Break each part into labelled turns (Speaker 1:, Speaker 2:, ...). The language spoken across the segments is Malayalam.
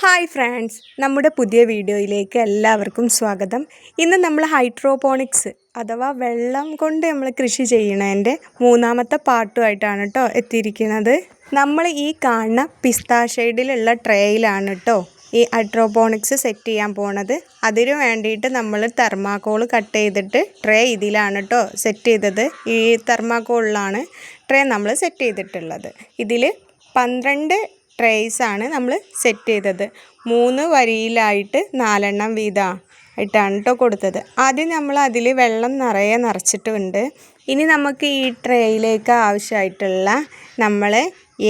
Speaker 1: ഹായ് ഫ്രണ്ട്സ് നമ്മുടെ പുതിയ വീഡിയോയിലേക്ക് എല്ലാവർക്കും സ്വാഗതം. ഇന്ന് നമ്മൾ ഹൈഡ്രോപോണിക്സ് അഥവാ വെള്ളം കൊണ്ട് നമ്മൾ കൃഷി ചെയ്യണതിന്റെ മൂന്നാമത്തെ പാട്ടുമായിട്ടാണ് കേട്ടോ എത്തിയിരിക്കുന്നത്. നമ്മൾ ഈ കാണുന്ന പിസ്താ ഷെയ്ഡിലുള്ള ട്രേയിലാണ് കേട്ടോ ഈ ഹൈഡ്രോപോണിക്സ് സെറ്റ് ചെയ്യാൻ പോണത്. അതിനു വേണ്ടിയിട്ട് നമ്മൾ തെർമാക്കോൾ കട്ട് ചെയ്തിട്ട് ട്രേ ഇതിലാണ് കേട്ടോ സെറ്റ് ചെയ്തത്. ഈ തെർമാക്കോളിലാണ് ട്രേ നമ്മൾ സെറ്റ് ചെയ്തിട്ടുള്ളത്. ഇതിൽ പന്ത്രണ്ട് ട്രേയ്സ് ആണ് നമ്മൾ സെറ്റ് ചെയ്തത്. മൂന്ന് വരിയിലായിട്ട് നാലെണ്ണം വീതം ആയിട്ടാണ് കേട്ടോ കൊടുത്തത്. ആദ്യം നമ്മൾ അതിൽ വെള്ളം നിറയെ നിറച്ചിട്ടുണ്ട്. ഇനി നമുക്ക് ഈ ട്രേയിലേക്ക് ആവശ്യമായിട്ടുള്ള നമ്മൾ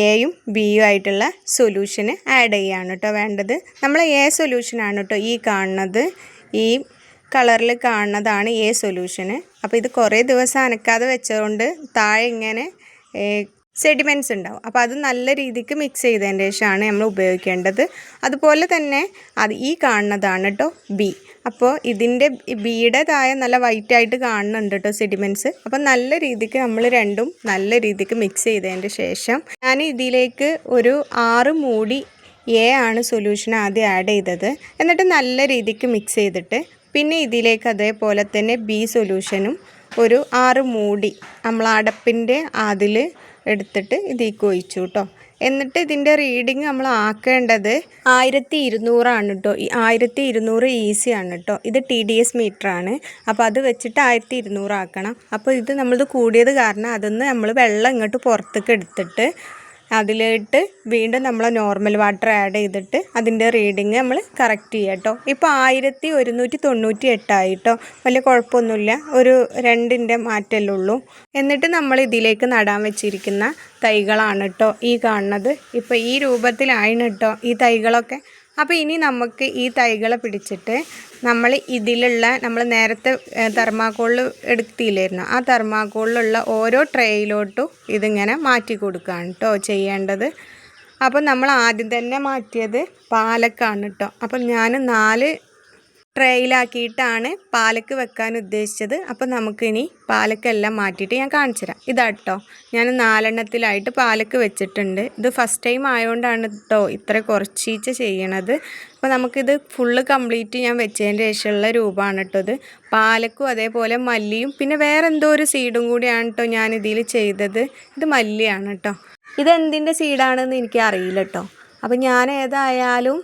Speaker 1: എയും ബിയും ആയിട്ടുള്ള സൊല്യൂഷന് ആഡ് ചെയ്യാണ് കേട്ടോ വേണ്ടത്. നമ്മൾ എ സൊല്യൂഷനാണ് കേട്ടോ ഈ കാണുന്നത്. ഈ കളറിൽ കാണുന്നതാണ് എ സൊല്യൂഷന് അപ്പോൾ ഇത് കുറേ ദിവസം അനക്കാതെ വെച്ചതുകൊണ്ട് താഴെ ഇങ്ങനെ സെഡിമെന്റ്സ് ഉണ്ടാവും. അപ്പോൾ അത് നല്ല രീതിക്ക് മിക്സ് ചെയ്തതിന് ശേഷമാണ് നമ്മൾ ഉപയോഗിക്കേണ്ടത്. അതുപോലെ തന്നെ അത് ഈ കാണുന്നതാണ് കേട്ടോ ബി അപ്പോൾ ഇതിന്റെ ബീടേതായ നല്ല വൈറ്റ് ആയിട്ട് കാണുന്നുണ്ട് കേട്ടോ സെഡിമെന്റ്സ് അപ്പോൾ നല്ല രീതിക്ക് നമ്മൾ രണ്ടും നല്ല രീതിക്ക് മിക്സ് ചെയ്തതിന്റെ ശേഷം ഞാൻ ഇതിലേക്ക് ഒരു ആറ് മൂടി എ ആണ് സൊല്യൂഷൻ ആദ്യം ആഡ് ചെയ്തത്. എന്നിട്ട് നല്ല രീതിക്ക് മിക്സ് ചെയ്തിട്ട് പിന്നെ ഇതിലേക്ക് അതേപോലെ തന്നെ ബി സൊല്യൂഷനും ഒരു ആറ് മൂടി നമ്മൾ അടപ്പിന്റെ അതിൽ എടുത്തിട്ട് ഇതിലേക്ക് ഒഴിച്ചു കേട്ടോ. എന്നിട്ട് ഇതിന്റെ റീഡിങ് നമ്മൾ ആക്കേണ്ടത് ആയിരത്തി ഇരുന്നൂറാണ് കേട്ടോ. ഈ ആയിരത്തി ഇരുന്നൂറ് ഈസി ആണ് കേട്ടോ. ഇത് ടി ഡി എസ് മീറ്ററാണ് അപ്പോൾ അത് വെച്ചിട്ട് ആയിരത്തി ഇരുന്നൂറാക്കണം അപ്പോൾ ഇത് നമ്മളത് കൂടിയത് കാരണം അതൊന്ന് നമ്മൾ വെള്ളം ഇങ്ങോട്ട് പുറത്തേക്ക് എടുത്തിട്ട് അതിലിട്ട് വീണ്ടും നമ്മൾ നോർമൽ വാട്ടർ ആഡ് ചെയ്തിട്ട് അതിന്റെ റീഡിങ് നമ്മൾ കറക്റ്റ് ചെയ്യുക കേട്ടോ ഇപ്പോൾ ആയിരത്തി ഒരുന്നൂറ്റി തൊണ്ണൂറ്റി എട്ടായി കേട്ടോ വലിയ കുഴപ്പമൊന്നുമില്ല. ഒരു രണ്ടിന്റെ മാറ്റമല്ലേ ഉള്ളൂ. എന്നിട്ട് നമ്മൾ ഇതിലേക്ക് നടാൻ വെച്ചിരിക്കുന്ന തൈകളാണ് കേട്ടോ ഈ കാണുന്നത്. ഇപ്പോൾ ഈ രൂപത്തിലായിന് കേട്ടോ ഈ തൈകളൊക്കെ. അപ്പോൾ ഇനി നമുക്ക് ഈ തൈകളെ പിടിച്ചിട്ട് നമ്മൾ ഇതിലുള്ള നമ്മൾ നേരത്തെ തെർമാക്കോളിൽ എടുത്തില്ലായിരുന്നു. ആ തെർമാക്കോളിലുള്ള ഓരോ ട്രേയിലോട്ടും ഇതിങ്ങനെ മാറ്റി കൊടുക്കുകയാണ് കേട്ടോ ചെയ്യേണ്ടത്. അപ്പോൾ നമ്മൾ ആദ്യം തന്നെ മാറ്റിയത് പാലക്കാണ് കേട്ടോ അപ്പം ഞാൻ നാല് ട്രേയിലാക്കിയിട്ടാണ് പാലക്ക് വെക്കാൻ ഉദ്ദേശിച്ചത്. അപ്പോൾ നമുക്കിനി പാലക്കെല്ലാം മാറ്റിയിട്ട് ഞാൻ കാണിച്ചു തരാം. ഇതാട്ടോ. ഞാൻ നാലെണ്ണത്തിലായിട്ട് പാലക്ക് വെച്ചിട്ടുണ്ട്. ഇത് ഫസ്റ്റ് ടൈം ആയതുകൊണ്ടാണ് കേട്ടോ ഇത്ര കുറച്ചീച്ച ചെയ്യണത്. അപ്പോൾ നമുക്കിത് ഫുള്ള് കംപ്ലീറ്റ് ഞാൻ വെച്ചതിന്റെ ശേഷമുള്ള രൂപമാണ് കേട്ടോ ഇത്. പാലക്കും അതേപോലെ മല്ലിയും പിന്നെ വേറെ എന്തോ ഒരു സീഡും കൂടിയാണ് കേട്ടോ ഞാൻ ഇതിൽ ചെയ്തത്. ഇത് മല്ലിയാണ് കേട്ടോ ഇതെന്തിന്റെ സീഡാണെന്ന് എനിക്ക് അറിയില്ല കേട്ടോ അപ്പോൾ ഞാൻ ഏതായാലും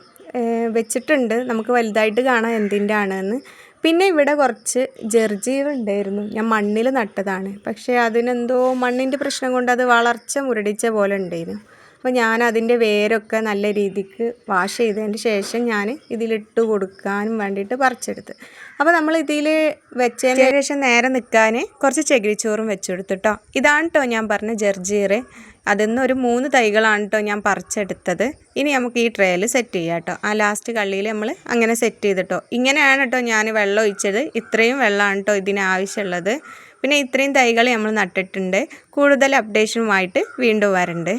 Speaker 1: വെച്ചിട്ടുണ്ട്. നമുക്ക് വലുതായിട്ട് കാണാം എന്തിന്റെ ആണെന്ന് പിന്നെ ഇവിടെ കുറച്ച് ജർജീവ് ഉണ്ടായിരുന്നു. ഞാൻ മണ്ണിൽ നട്ടതാണ്. പക്ഷേ അതിനെന്തോ മണ്ണിന്റെ പ്രശ്നം കൊണ്ട് അത് വളർച്ച മുരടിച്ച പോലെ ഉണ്ടായിരുന്നു. അപ്പോൾ ഞാൻ അതിന്റെ വേരൊക്കെ നല്ല രീതിക്ക് വാഷ് ചെയ്തതിന് ശേഷം ഞാൻ ഇതിലിട്ട് കൊടുക്കാനും വേണ്ടിയിട്ട് പറിച്ചെടുത്ത്. അപ്പോൾ നമ്മൾ ഇതിൽ വെച്ചതിന് ശേഷം നേരെ നിൽക്കാൻ കുറച്ച് ചകിരിച്ചോറും വെച്ചെടുത്തു കേട്ടോ ഇതാണ് കേട്ടോ ഞാൻ പറഞ്ഞ ജർജീറ്. അതിൽ നിന്ന് ഒരു മൂന്ന് തൈകളാണ് കേട്ടോ ഞാൻ പറിച്ചെടുത്തത്. ഇനി നമുക്ക് ഈ ട്രേയിൽ സെറ്റ് ചെയ്യാം കേട്ടോ ആ ലാസ്റ്റ് കള്ളിയിൽ നമ്മൾ അങ്ങനെ സെറ്റ് ചെയ്തിട്ടോ. ഇങ്ങനെയാണ് കേട്ടോ ഞാൻ വെള്ളം ഒഴിച്ചത്. ഇത്രയും വെള്ളമാണ് കേട്ടോ ഇതിന് ആവശ്യമുള്ളത്. പിന്നെ ഇത്രയും തൈകൾ നമ്മൾ നട്ടിട്ടുണ്ട്. കൂടുതൽ അപ്ഡേഷനുമായിട്ട് വീണ്ടും വരണ്ട്.